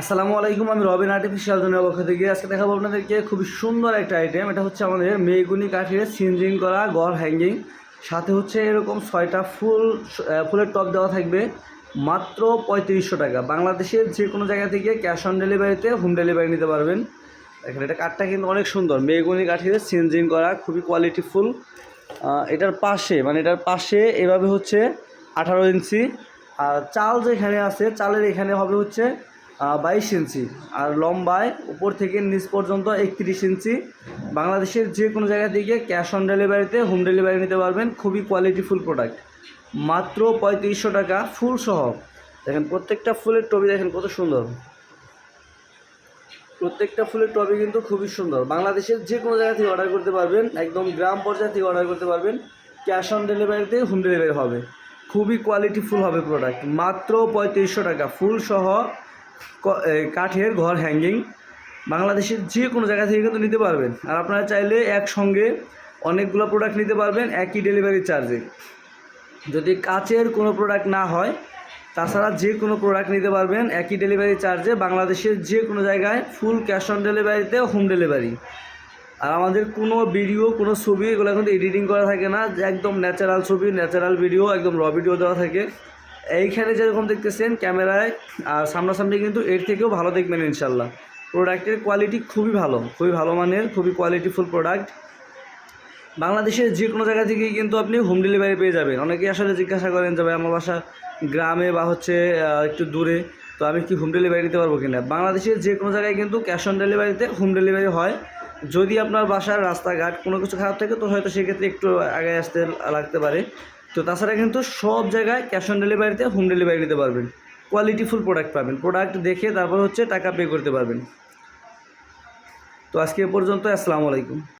আসসালামু আলাইকুম, আমি রবিন আর্টিফিশিয়াল জনের পক্ষ থেকে। আজকে দেখাবো আপনাদেরকে খুবই সুন্দর একটা আইটেম এটা হচ্ছে আমাদের মেগুনি কাঠের সিনজিং করা গড় হ্যাঙ্গিং সাথে হচ্ছে এরকম ছয়টা ফুল ফুলের টপ দেওয়া থাকবে মাত্র পঁয়ত্রিশশো টাকা। বাংলাদেশের যে কোনো জায়গা থেকে ক্যাশ অন ডেলিভারিতে হোম ডেলিভারি নিতে পারবেন। দেখেন, এটা কাঠটা কিন্তু অনেক সুন্দর। মেগুনি কাঠের সিনজিং করা, খুবই কোয়ালিটিফুল এটার পাশে মানে এটার পাশে এভাবে হচ্ছে আঠারো ইঞ্চি। আর চাল যেখানে আছে, চালের এখানে হবে হচ্ছে বাইশ ইঞ্চি। আর লম্বায় উপর থেকে নিচ পর্যন্ত একত্রিশ ইঞ্চি। বাংলাদেশের যে কোনো জায়গা থেকে ক্যাশ অন ডেলিভারিতে, হোম ডেলিভারি নিতে পারবেন। খুবই কোয়ালিটিফুল প্রোডাক্ট। মাত্র পঁয়ত্রিশশো টাকা ফুল সহ। দেখেন, প্রত্যেকটা ফুলের টবি দেখেন কত সুন্দর। প্রত্যেকটা ফুলের টবে কিন্তু খুবই সুন্দর। বাংলাদেশের যে কোনো জায়গা থেকে অর্ডার করতে পারবেন। একদম গ্রাম পর্যায়ে থেকে অর্ডার করতে পারবেন। ক্যাশ অন ডেলিভারিতে হোম ডেলিভারি হবে। খুবই কোয়ালিটি ফুল হবে প্রোডাক্ট। মাত্র পঁয়ত্রিশশো টাকা ফুল সহ। কাঠের ঘর হ্যাঙ্গিং বাংলাদেশের যে কোনো জায়গা থেকে কিন্তু নিতে পারবেন। আর আপনারা চাইলে একসঙ্গে অনেকগুলো প্রোডাক্ট নিতে পারবেন, একই ডেলিভারি চার্জে যদি কাচের কোনো প্রোডাক্ট না হয়, তাছাড়া যে কোনো প্রোডাক্ট নিতে পারবেন, একই ডেলিভারি চার্জে বাংলাদেশের যে কোনো জায়গায় ফুল ক্যাশ অন ডেলিভারিতে হোম ডেলিভারি আর আমাদের কোনো ভিডিও কোনো ছবি এগুলো কিন্তু এডিটিং করা থাকে না। একদম ন্যাচারাল ছবি ন্যাচারাল ভিডিও একদম র ভিডিও দেওয়া থাকে। এইখানে যেরকম দেখতেছেন ক্যামেরায়, আর সামনাসামনি কিন্তু এর থেকেও ভালো দেখবেন ইনশাল্লাহ। প্রোডাক্টের কোয়ালিটি খুবই ভালো খুবই ভালো মানের, খুবই কোয়ালিটিফুল প্রোডাক্ট বাংলাদেশের যে কোনো জায়গা থেকেই কিন্তু আপনি হোম ডেলিভারি পেয়ে যাবেন। অনেকেই আসলে জিজ্ঞাসা করেন যে, ভাই, আমার বাসা গ্রামে বা হচ্ছে একটু দূরে, তো আমি কি হোম ডেলিভারি দিতে পারব কিনা? বাংলাদেশের যে কোনো জায়গায় কিন্তু ক্যাশ অন ডেলিভারিতে হোম ডেলিভারি হয়। যদি আপনার বাসার রাস্তাঘাট কোনো কিছু খারাপ থাকে, তো হয়তো সেক্ষেত্রে একটু আগে আসতে লাগতে পারে। তো তাছাড়া কিন্তু সব জায়গায় ক্যাশ অন ডেলিভারিতে হোম ডেলিভারি দিতে পারবেন। কোয়ালিটিফুল প্রোডাক্ট পাবেন। প্রোডাক্ট দেখে তারপর হচ্ছে টাকা পে করতে পারবেন। তো আজকে পর্যন্ত, আসসালামু আলাইকুম।